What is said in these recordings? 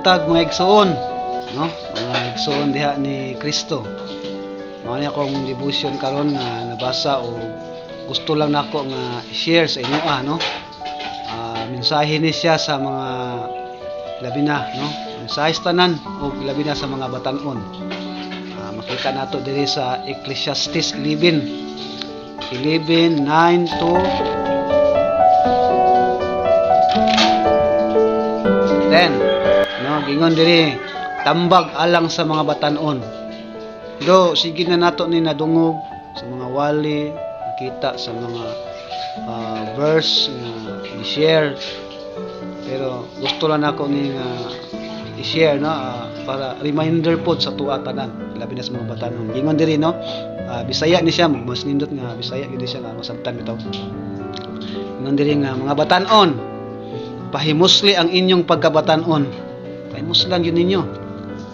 buntag mga igsoon, no? Mga igsoon diha ni Kristo. Mao ni akong devotion karon nga nabasa o gusto lang nako nga share sa inyo ah, no? Ah, mensahe ni siya sa mga labi na, no? Sa tanan o labi na sa mga batan-on. Ah, makita nato diri sa Ecclesiastes 11 11 9 to 10 no gingon diri tambag alang sa mga batanon. Do sige na nato ni nadungog sa mga wali nakita sa mga ah, verse nga i-share. Pero gusto lang ako ni nga i-share no ah, para reminder po sa tuwa tanan labi na sa mga batanon. Gingon diri no Ah, bisaya ni siya mas nindot nga bisaya gid siya nga masabtan bitaw. Gingon diri nga mga batanon pahimusli ang inyong pagkabatanon pahimuslan yun ninyo.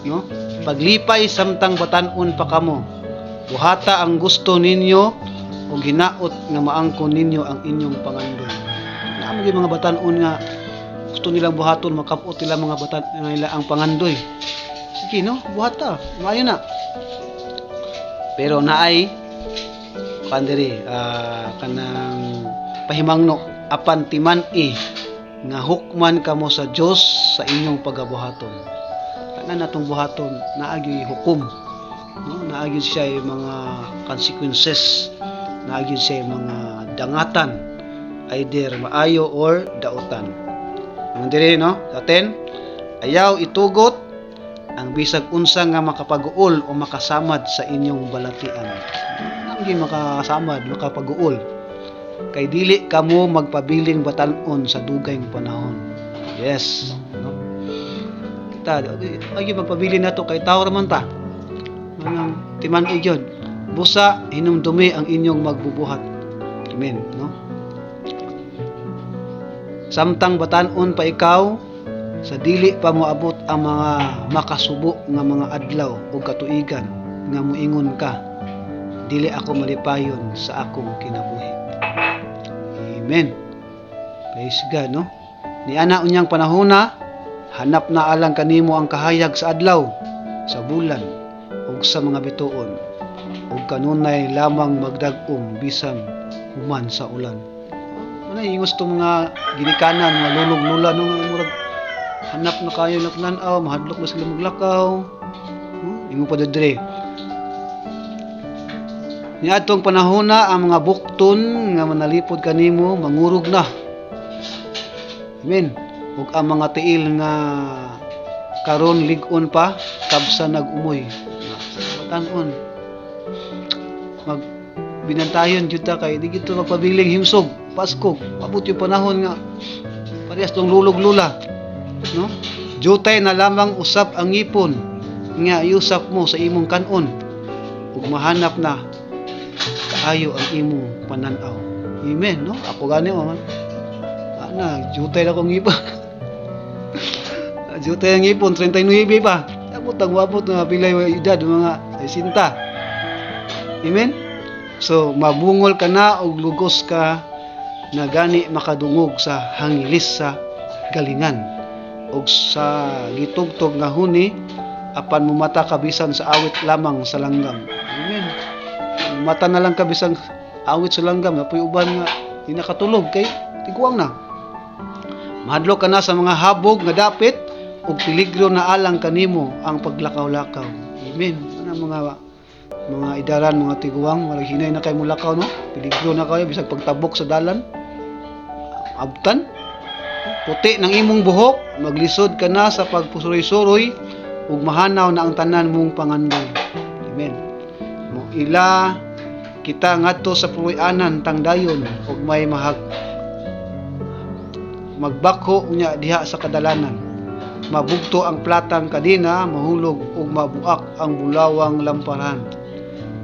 No paglipay samtang batanon pa kamo. Buhata ang gusto ninyo o ginaot nga maangkon ninyo ang inyong pangandoy namo gyud mga batanon nga gusto nilang buhaton makapot nila mga batan nila ang pangandoy sige no? Buhata. Maayo na. Pero naay kandiri ah, kanang pahimangno apan timan i nga hukman kamo sa Dios sa inyong pagabuhaton tanan natong buhaton naagi hukom. No? Naagi siya yung mga consequences. Naagi siya yung mga dangatan. Either maayo or dautan. Ang diri no? Aten ayaw itugot ang bisag unsa nga makapaguol o makasamad sa inyong balatian. Ang di makasamad, makapaguol. Kay dili kamo magpabiling batanon sa dugay nga panahon. Yes. No? Kita, ay magpabili na to kay tao raman ta. Manang timan igyod. Busa hinumdumi ang inyong magbubuhat. Amen, no? Samtang batanon pa ikaw, sa dili pa moabot ang mga makasubo nga mga adlaw o katuigan nga muingon ka dili ako malipayon sa akong kinabuhi amen praise God no ni ana unyang panahona hanap na alang kanimo ang kahayag sa adlaw sa bulan ug sa mga bituon ug kanunay lamang magdag-om bisan human sa ulan ano yung gusto mga ginikanan mga lulog-lula no murag hanap na kayo nagnanaw, mahadlok na sila maglakaw. Hmm? Ingo pa didre. Ni atong panahona ang mga bukton nga manalipod kanimo mangurog na. Amen. Ug ang mga tiil nga karon ligon pa kabsa nag-umoy. Matanon. Mag binantayon jud ta kay di gito magpabiling himsog Pasko. Abot yung panahon nga parehas tong lulog-lula no jutay na lamang usap ang ngipon nga iusap mo sa imong kanon ug mahanap na kaayo ang imong pananaw. Amen no? Ako gani oh ana jutay na kong ngipon jutay ang ngipon 39 pa. Abot ang wabot nga pilay edad mga 60 amen? So mabungol ka na og lugos ka na gani makadungog sa hangilis sa galingan. Ug sa gitugtog nga huni apan mumata kabisan sa awit lamang sa langgam. Amen mata na lang kabisan awit sa langgam apoy uban nga di nakatulog kay tiguang na. Mahadlok ka na sa mga habog nga dapit ug peligro na alang kanimo ang paglakaw-lakaw. Amen. Ana mga mga idaran mga tiguang wala hinay na kay mulakaw no? Peligro na kayo bisag pagtabok sa dalan. Abtan. Puti ng imong buhok, maglisod ka na sa pagpusuroy-suroy, ug mahanaw na ang tanan mong pangandoy. Amen. Mo ila kita ngadto sa puy-anan tang dayon ug may mahag magbakho unya diha sa kadalanan. Mabugto ang platang kadina, mahulog ug mabuak ang bulawang lamparan.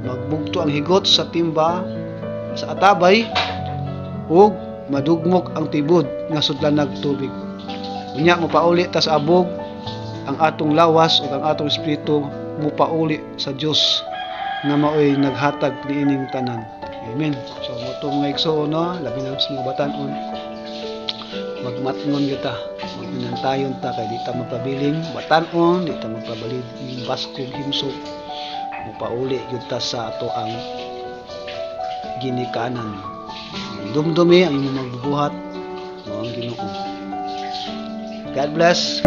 Magbugto ang higot sa timba sa atabay ug madugmok ang tibod nga sudlanag tubig. Unya mo pauli ta sa abog ang atong lawas ug ang atong espiritu mo pauli sa Dios nga maoy naghatag niining tanan. Amen. So to mga igsoon no, labi na sa batan-on. Magmatngon kita. Magnantayon ta kay di ta magpabiling batanon, di ta magpabalid yung baskog himsog. Mupauli gyud ta sa ato ang ginikanan. Dumdumi ang imong magbubuhat mo ang Ginoo. God bless.